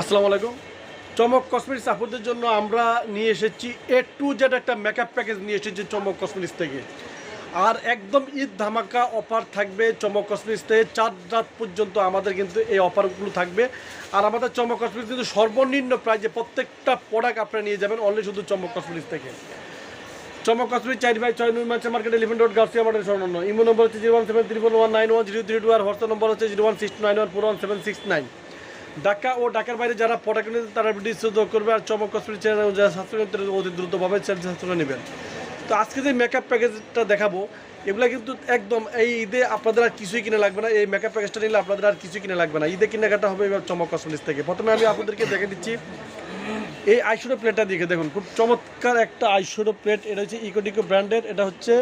আসসালামু আলাইকুম। চমক কসমেটিক্স আপুদের জন্য আমরা নিয়ে এসেছি এ টু জেড একটা মেকআপ প্যাকেজ নিয়ে এসেছি চমক কসমেটিক্স থেকে। আর একদম ঈদ ধামাকা অফার থাকবে চমক কসমেটিক্স থেকে। চার রাত পর্যন্ত আমাদের কিন্তু এই অফারগুলো থাকবে। আর আমাদের চমক কসমেটিক্স কিন্তু সর্বনিম্ন প্রাইজে প্রত্যেকটা প্রোডাক্ট আপনারা নিয়ে যাবেন অনলি শুধু চমক কসমেটিক্স থেকে। চমক কসমেটিক চার বাই ছয় নুই মার্চের market eleven road Gausia market স্বর্ণ ইমো নম্বর হচ্ছে zero one seven four one nine one zero three two আর হোয়াটসঅ্যাপ নম্বর হচ্ছে zero one six nine one four one seven six nine Dhaka ও ঢাকার বাইরে যারা product নিতে তারা যোগ করবে আর চমক কসমেটিক চ্যানেল যারা করতে অতি দ্রুতভাবে সাবস্ক্রাইব নেবেন। তো আজকে যে মেকআপ প্যাকেজটা দেখাবো, এগুলো কিন্তু একদম এই ঈদে আপনাদের আর কিছুই কিনে লাগবে না। এই মেকআপ প্যাকেজটা নিলে আপনাদের আর কিছুই কিনে লাগবে না। ঈদে কেনাকাটা হবে এবার চমক কসমেটিক্স থেকে। প্রথমে আমি আপনাদেরকে দেখে দিচ্ছি, এই আইশোডো প্লেটটা দেখে দেখুন। খুব চমৎকার একটা আইশোডো প্লেট এটা হচ্ছে ইকোডিকো ব্র্যান্ডের এটা হচ্ছে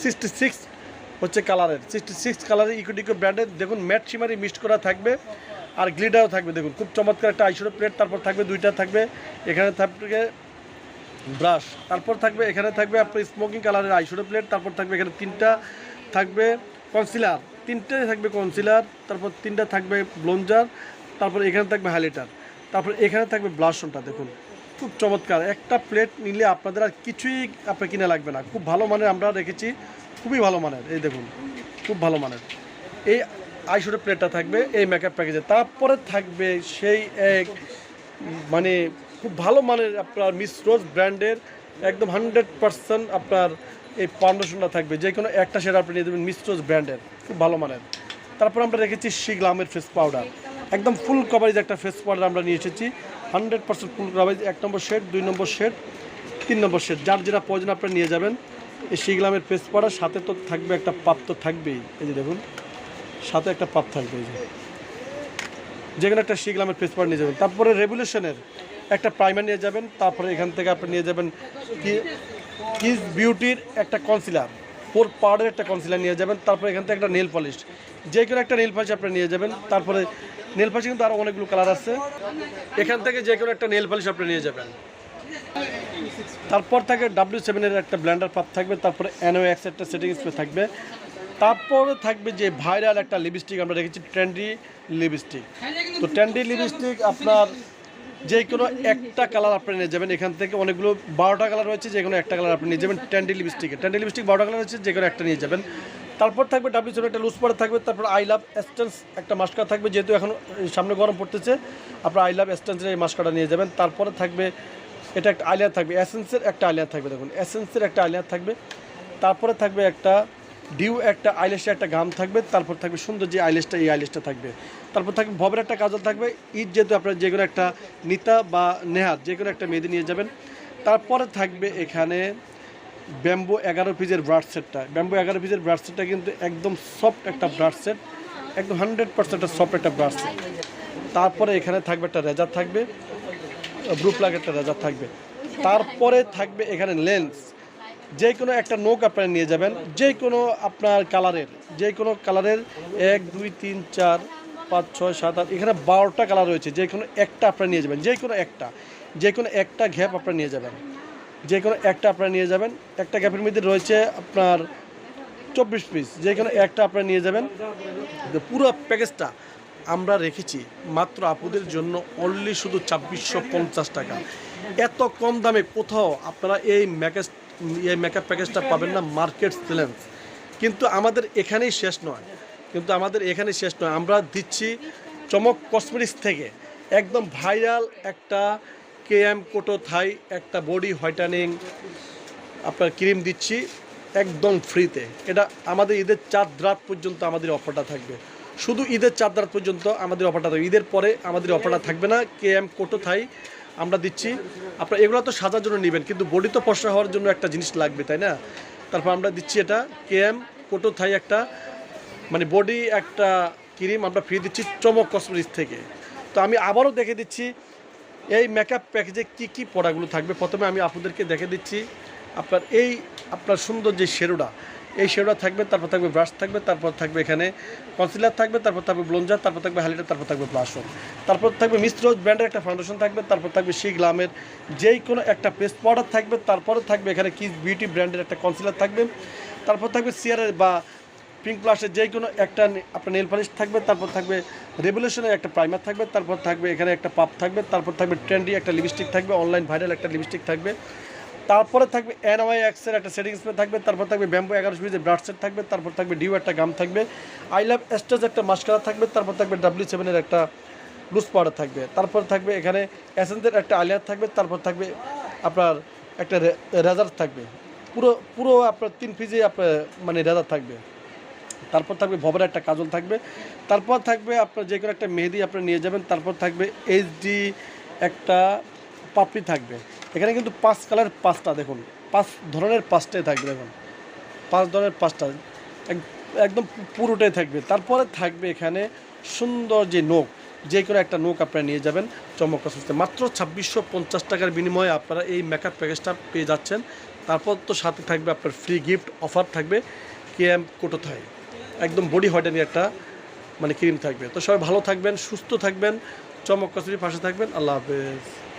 সিক্সটি সিক্স হচ্ছে কালারের সিক্সটি সিক্স কালারের ইকোডিকো ব্র্যান্ডের দেখুন ম্যাট শিমারি মিক্সড করা থাকবে। আর গ্লিডারও থাকবে, দেখুন, খুব চমৎকার একটা আইশোডো প্লেট, তারপর থাকবে দুইটা থাকবে, এখানে থাকবে ব্রাশ, তারপর থাকবে, এখানে থাকবে আপনার স্মোকিং কালারের আইশোডো প্লেট, তারপর থাকবে এখানে তিনটা থাকবে কনসিলার, তিনটে থাকবে কনসিলার, তারপর তিনটা থাকবে ব্লঞ্জার, তারপর এখানে থাকবে হাইলাইটার, তারপর এখানে থাকবে ব্লাশনটা দেখুন, খুব চমৎকার, একটা প্লেট নিলে আপনাদের আর কিছুই আপনার কিনে লাগবে না, খুব ভালো মানের আমরা রেখেছি, খুবই ভালো মানের, এই দেখুন, খুব ভালো মানের, এই আইশোডো প্লেটটা থাকবে, এই মেকআপ প্যাকেজে তারপরে থাকবে সেই এক মানে খুব ভালো মানের আপনার মিস রোজ ব্র্যান্ডের একদম হান্ড্রেড পার্সেন্ট আপনার এই ফাউন্ডেশনটা থাকবে। যে কোনো একটা সেটা আপনি নিয়ে দেবেন মিস রোজ ব্র্যান্ডের খুব ভালো মানের। তারপর আমরা রেখেছি শিগলামের ফেস পাউডার একদম ফুল কভারেজ একটা ফেস পাউডার আমরা নিয়ে এসেছি। হান্ড্রেড পার্সেন্ট ফুল কভারেজ এক নম্বর শেড দুই নম্বর শেড তিন নম্বর শেড যার যেটা প্রয়োজন আপনারা নিয়ে যাবেন, এই শিগলামের ফেস পাউডার সাথে তো থাকবে একটা পাপ তো থাকবেই। এই যে দেখুন। সাথে একটা পাপ থাকবে এই যে। যে কোনো একটা শিগলামের ফেস পাউডার নিয়ে যাবেন। তারপরে রেভুলেশনের একটা প্রাইমার নিয়ে যাবেন। তারপরে এখান থেকে আপনি নিয়ে যাবেন কি? কিস বিউটির একটা কনসিলার ফোর পাউডারের একটা কনসিলার নিয়ে যাবেন। তারপরে এখান থেকে একটা নেল পলিশ যে কোনো একটা নেল পলিশ আপনি নিয়ে যাবেন। তারপরে নেল পলিশ কিন্তু আরও অনেকগুলো কালার আছে। এখান থেকে যে কোনো একটা নেল পলিশ আপনি নিয়ে যাবেন। তারপর থাকে ডাব্লিউ সেভেনের একটা ব্ল্যান্ডার পাপ থাকবে। তারপরে এক্স একটা সেটিং স্প্রে থাকবে। তারপরে থাকবে যে ভাইরাল একটা লিপস্টিক আমরা রেখেছি ট্রেন্ডি লিপস্টিক তো ট্রেন্ডি লিপস্টিক আপনার যে কোনো একটা কালার আপনি নিয়ে যাবেন, এখান থেকে অনেকগুলো বারোটা কালার রয়েছে, যে কোনো একটা কালার আপনি নিয়ে যাবেন ট্যান্ডি লিপস্টিকে ট্যান্ডি লিপস্টিক বারোটা কালার রয়েছে, যে কোনো একটা নিয়ে যাবেন। তারপর থাকবে ডাব্লিউ সেভেন একটা লুজ পরে থাকবে, তারপর আই লাভ এস্টেন্স একটা মাস্কার থাকবে, যেহেতু এখন সামনে গরম পড়তেছে, আপনার আই লাভ এস্টেন্সের এই মাস্কারটা নিয়ে যাবেন। তারপরে থাকবে এটা একটা আইলার থাকবে এসেন্সের একটা আইলার থাকবে, দেখুন এসেন্সের একটা আইলার থাকবে। তারপরে থাকবে একটা ডিউ একটা আইলেসের একটা গাম থাকবে, তারপর থাকবে সুন্দর যে আইলেসটা, এই আইলেসটা থাকবে। তারপর থাকবে ভবের একটা কাজল থাকবে, ঈদ যেহেতু আপনার যে কোনো একটা নিতা বা নেহাত যে কোনো একটা মেয়েদের নিয়ে যাবেন। তারপরে থাকবে এখানে ব্যাম্বো এগারো পিসের ব্রাড সেটটা। ব্যাম্বো এগারো পিসের ব্রাড সেটটা কিন্তু একদম সফট একটা ব্রাড সেট, একদম হান্ড্রেড পার্সেন্ট সফট একটা ব্রাড সেট। তারপরে এখানে থাকবে একটা রেজার থাকবে ব্রু প্লাগ একটা রেজার থাকবে। তারপরে থাকবে এখানে লেন্স যে কোনো একটা নোক আপনারা নিয়ে যাবেন, যে কোনো আপনার কালারের, যে কোনো কালারের এক, দুই, তিন, চার, পাঁচ, ছয়, সাত, আট, এখানে বারোটা কালার রয়েছে, যে কোনো একটা আপনারা নিয়ে যাবেন, যে কোনো একটা, যে কোনো একটা ঘ্যাপ আপনারা নিয়ে যাবেন, যে কোনো একটা আপনারা নিয়ে যাবেন, একটা গ্যাপের মধ্যে রয়েছে আপনার চব্বিশ পিস, যে কোনো একটা আপনারা নিয়ে যাবেন। পুরো প্যাকেজটা আমরা রেখেছি মাত্র আপুদের জন্য অনলি শুধু ছাব্বিশশো পঞ্চাশ টাকা। এত কম দামে কোথাও আপনারা এই ম্যাকেজ এই মেকআপ প্যাকেজটা পাবেন না মার্কেট চ্যালেঞ্জ কিন্তু আমাদের এখানেই শেষ নয়। কিন্তু আমাদের এখানেই শেষ নয়। আমরা দিচ্ছি চমক কসমেটিক্স থেকে। একদম ভাইরাল একটা কে এম কোটো থাই একটা বডি হোয়াইটানিং আপনার ক্রিম দিচ্ছি একদম ফ্রিতে এটা আমাদের ঈদের চার রাত পর্যন্ত আমাদের অফারটা থাকবে। শুধু ঈদের চার রাত পর্যন্ত আমাদের অফারটা থাকবে। ঈদের পরে আমাদের অফারটা থাকবে না কে এম কোটো থাই আমরা দিচ্ছি। আপনার এগুলো তো সাজার জন্য নেবেন, কিন্তু বডি তো ফসা হওয়ার জন্য একটা জিনিস লাগবে, তাই না? তারপর আমরা দিচ্ছি এটা কে এম কোটো থাই একটা মানে বডি একটা ক্রিম, আমরা ফ্রি দিচ্ছি চমক কসমেটিক্স থেকে। তো আমি আবারও দেখে দিচ্ছি, এই মেকআপ প্যাকেজে কী কী পড়াগুলো থাকবে? প্রথমে আমি আপনাদেরকে দেখে দিচ্ছি, আপনার এই, আপনার সুন্দর যে শেরোটা এই শেরোটা থাকবে তারপর থাকবে ব্রাশ থাকবে তারপর থাকবে এখানে কনসিলার থাকবে তারপর থাকবে ব্লঞ্জার তারপর থাকবে হাইলাইটার তারপর থাকবে ব্লাশন তারপর থাকবে মিস্ট্রোজ ব্র্যান্ডের একটা ফাউন্ডেশন থাকবে তারপর থাকবে শি গ্লামের যেই কোনো একটা পেস্ট পাউডার থাকবে তারপরে থাকবে এখানে কিস বিউটি ব্র্যান্ডের একটা কনসিলার থাকবে তারপর থাকবে সিয়ারের বা পিঙ্ক প্লাসের যে কোনো একটা আপনার নেল পালিশ থাকবে তারপর থাকবে রেভলিউশনের একটা প্রাইমার থাকবে তারপর থাকবে এখানে একটা পাপ থাকবে তারপর থাকবে ট্রেন্ডি একটা লিপস্টিক থাকবে অনলাইন ভাইরাল একটা লিপস্টিক থাকবে তারপরে থাকবে এনওয়াই এক্সের একটা সেটিং স্প্রে থাকবে, তারপর থাকবে ব্যাম্বো এগারো সিরিজের ব্রাড সেট থাকবে, তারপর থাকবে ডিউ একটা গাম থাকবে আই লাভ এস্টেজ একটা মাস্কারা থাকবে, তারপর থাকবে ডাব্লিউ সেভেনের একটা লুজ পাউডার থাকবে, তারপর থাকবে এখানে অ্যাসেন্সের একটা আলিয়ার থাকবে, তারপর থাকবে আপনার একটা রেজার থাকবে, পুরো পুরো আপনার তিন পিজে আপনার মানে রেজার থাকবে, তারপর থাকবে ভবের একটা কাজল থাকবে, তারপর থাকবে আপনার যে কোনো একটা মেহেদি আপনি নিয়ে যাবেন, তারপর থাকবে এইচডি একটা পাপড়ি থাকবে এখানে কিন্তু পাঁচ কালার পাঁচটা, দেখুন। পাঁচ ধরনের পাঁচটাই থাকবে, দেখুন। পাঁচ ধরনের পাঁচটা। এক- একদম পুরোটাই থাকবে। তারপরে থাকবে এখানে সুন্দর যে নোক যে কোনো একটা নোক আপনারা নিয়ে যাবেন চমৎকা সুস্থ। মাত্র ছাব্বিশশো পঞ্চাশ টাকার বিনিময়ে আপনারা এই মেকআপ প্যাকেজটা পেয়ে যাচ্ছেন। তারপর তো সাথে থাকবে আপনার ফ্রি গিফট অফার থাকবে কেএম কোটোথাই একদম বডি হোয়াইটেনিং একটা মানে ক্রিম থাকবে। তো সবাই ভালো থাকবেন, সুস্থ থাকবেন চমক চমৎকা পাশে থাকবেন। আল্লাহ হাফেজ।